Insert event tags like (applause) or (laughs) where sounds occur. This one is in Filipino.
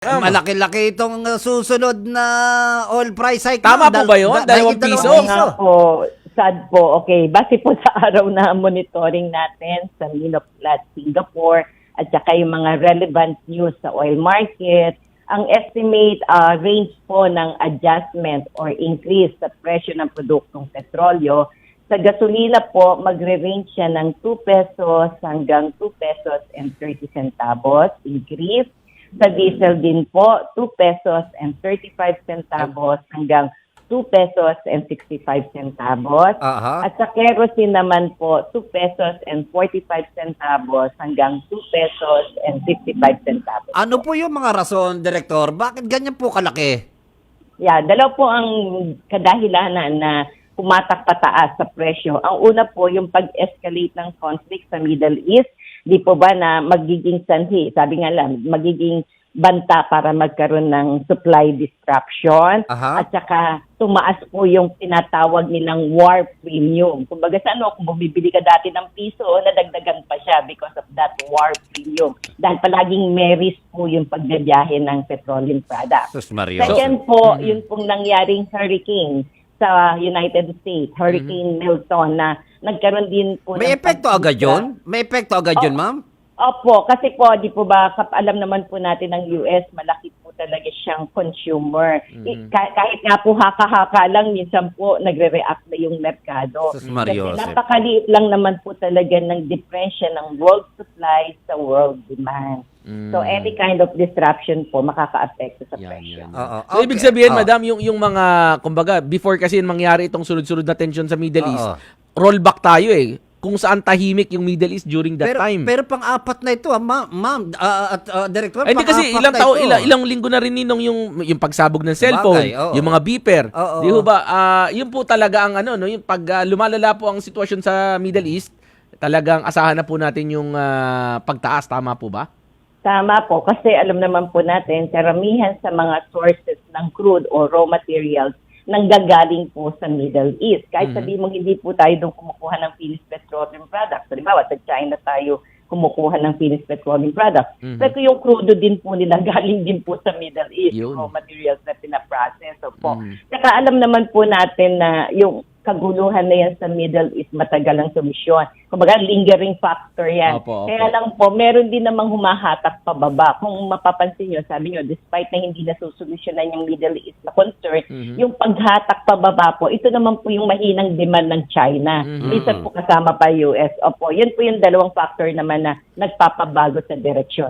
Tama. Malaki-laki itong uh, susunod na oil price hike. Tama po ba yun? da- Dalawang piso? nga po, sad po. Okay, base po sa (laughs) araw na monitoring natin sa Minoplat, Singapore, at saka yung mga relevant news sa oil market, ang estimate uh, range po ng adjustment or increase sa presyo ng produktong petrolyo, sa gasolina po, magre-range siya ng 2 pesos hanggang 2 pesos and 30 centavos increase. Sa diesel din po, 2 pesos and 35 centavos hanggang 2 pesos and 65 centavos. Aha. At sa kerosene naman po, 2 pesos and 45 centavos hanggang 2 pesos and 55 centavos. Ano po yung mga rason, Director? Bakit ganyan po kalaki? Yeah, dalaw po ang kadahilanan na pumatak pataas sa presyo. Ang una po, yung pag-escalate ng conflict sa Middle East, di po ba na magiging sanhi, sabi nga lang, magiging banta para magkaroon ng supply disruption Aha. at saka tumaas po yung tinatawag nilang war premium. Kumbaga sa ano, kung bumibili ka dati ng piso, nadagdagan pa siya because of that war premium. Dahil palaging may risk po yung pagbibiyahe ng petroleum products. Second po, yun pong nangyaring hurricane sa United States, Hurricane Milton, na nagkaroon din po May ng epekto agad yun? May epekto agad Oh. ma'am? Opo, kasi po, di po ba, alam naman po natin ng US, malaki talaga siyang consumer. Ka- kahit nga po haka-haka lang, minsan po nagre-react na yung merkado. Sus Mario. Kasi napakaliit lang naman po talaga ng difference ng world supply sa world demand. So any kind of disruption po makaka-apekto sa Yan, presyo. yan. Oo, So, ibig sabihin, Oo. madam, yung, yung mga, kumbaga, before kasi mangyari itong sunod-sunod na tension sa Middle Oo. East, rollback tayo eh. Kung saan tahimik yung Middle East during that pero, time. pero pang-apat na ito, ah, ma'am, ma'am ah, at ah, Director, hindi kasi pang-apat ilang tao, ilang, ilang linggo na rin ninong yung yung pagsabog ng cellphone, oo. yung mga beeper. Oo. Di ho ba? Ah, yun po talaga ang ano no, yung pag ah, lumalala po ang sitwasyon sa Middle East, talagang asahan na po natin yung ah, pagtaas, tama po ba? Tama po, kasi alam naman po natin, karamihan sa mga sources ng crude o raw materials nanggagaling po sa Middle East. Kahit sabihin mong hindi po tayo doon kumukuha ng finished petroleum products. Halimbawa, sa China tayo kumukuha ng finished petroleum products. Mhm. Pero yung crude din po nila (laughs) galing din po sa Middle East, Yun. raw materials na pinaprocess. So po. Mhm. Saka alam naman po natin na yung kaguluhan na yan sa Middle East matagal ang solusyon. Kumbaga, lingering factor yan. Opo, opo. Kaya lang po, meron din namang humahatak pababa. Kung mapapansin nyo, sabi nyo, despite na hindi nasusolusyonan yung Middle East na concern, Mhm. yung paghatak pababa po, ito naman po yung mahinang demand ng China. Mhm. Minsan po kasama pa US. Opo, yun po yung dalawang factor naman na nagpapabago sa direksyon.